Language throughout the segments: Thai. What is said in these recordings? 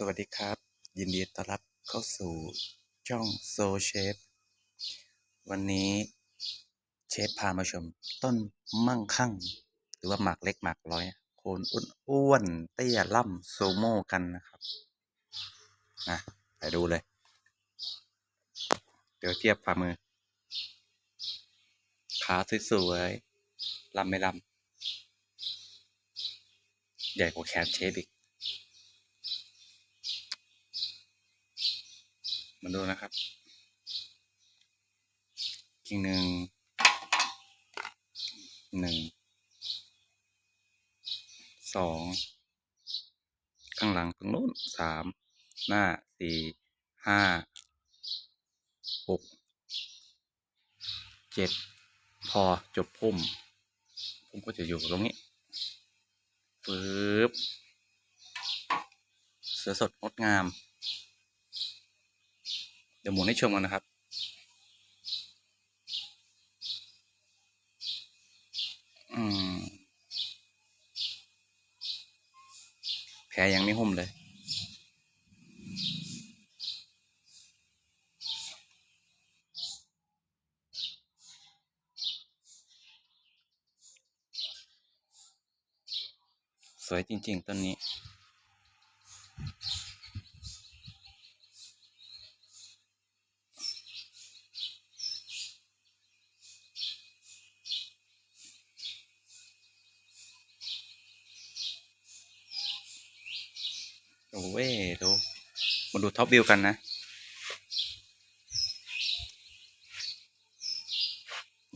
สวัสดีครับ ยินดีต้อนรับเข้าสู่ช่องโซเชฟวันนี้เชฟพามาชมต้นมั่งคั่ง หรือว่าหมากเล็กหมากร้อย โคนอ้วนๆเตี้ยล่ำโซโม่กันนะครับนะไปดูเลย เดี๋ยวเทียบฝ่ามือ ขาสวยๆลำไม่ลำใหญ่กว่าแขนเชฟอีก มาดูนะครับกิ่งหนึ่งหนึ่งสองข้างหลังตรงนู้นสามหน้าสี่ห้าหกเจ็ดพอจบพุ่มผมก็จะอยู่ตรงนี้ฟืบเสือสดงดงาม ดี๋ยวหมุนให้ชมกันนะครับ อืม แผลยังไม่หุ้มเลย สวยจริง ๆต้นนี้ โอ้เว้ยดูมาดูท็อปวิวกันนะ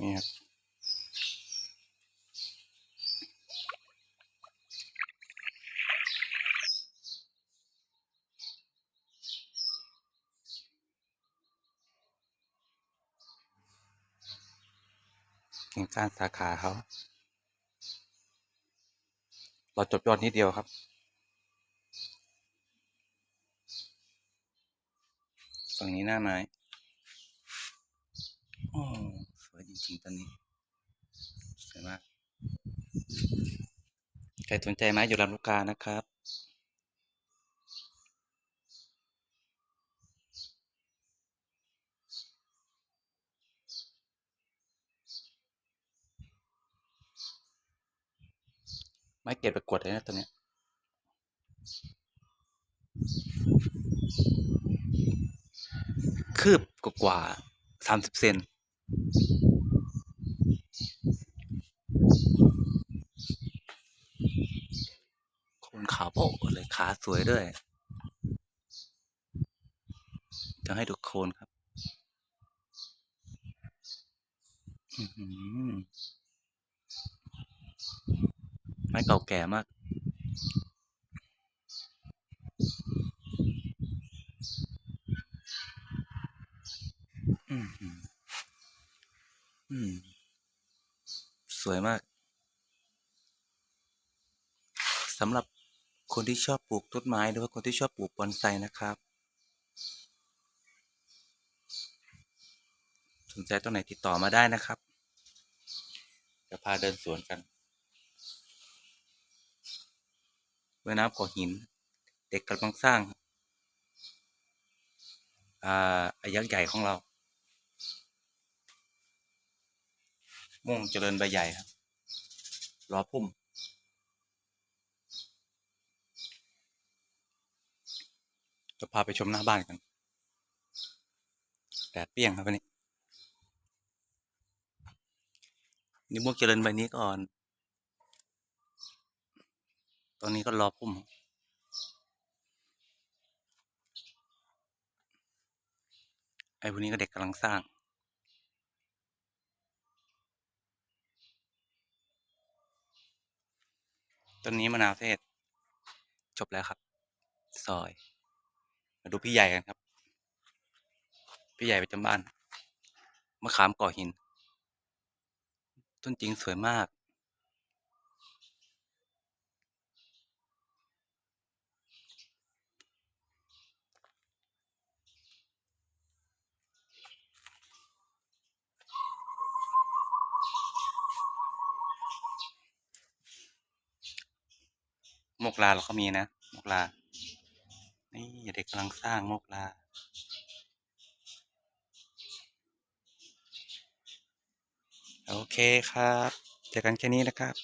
นี่ครับ กิ่งก้านสาขาเขา เราจบยอดนิดเดียวครับ ฝั่งนี้หน้าไม้โอ้สวยจริงๆตอนนี้สวยมากใครสนใจไม้อยู่ลำลูกกานะครับไม้เกรดประกวดเลยนะตัวเนี้ย คืบกว่าสามสิบเซนโคนขาวโปะเลยขาสวยด้วย จะให้ดูโคนครับไม้เก่าแก่มาก อืมอืม สวยมากสำหรับคนที่ชอบปลูกต้นไม้หรือว่าคนที่ชอบปลูกบอนไซนะครับ สนใจต้นไหนติดต่อมาได้นะครับจะพาเดินสวนกันแม่น้ำก่อหิน เด็กกำลังสร้างอาอายักษ์ใหญ่ของเรา ม่วงเจริญใบใหญ่ครับ รอพุ่ม จะพาไปชมหน้าบ้านกัน แดดเปรี้ยงครับวันนี้ นี่ม่วงเจริญใบนี้ก่อน ตอนนี้ก็รอพุ่มไอ้พวกนี้ก็เด็กกำลังสร้าง ต้นนี้มะนาวเทศ จบแล้วครับ ซอย มาดูพี่ใหญ่กันครับ พี่ใหญ่ประจำบ้าน มะขามก่อหิน ต้นจริงสวยมาก มกลาเราก็มีนะมกลา นี่เด็กกำลังสร้างโมกลา โอเคครับ เจอกันแค่นี้นะครับ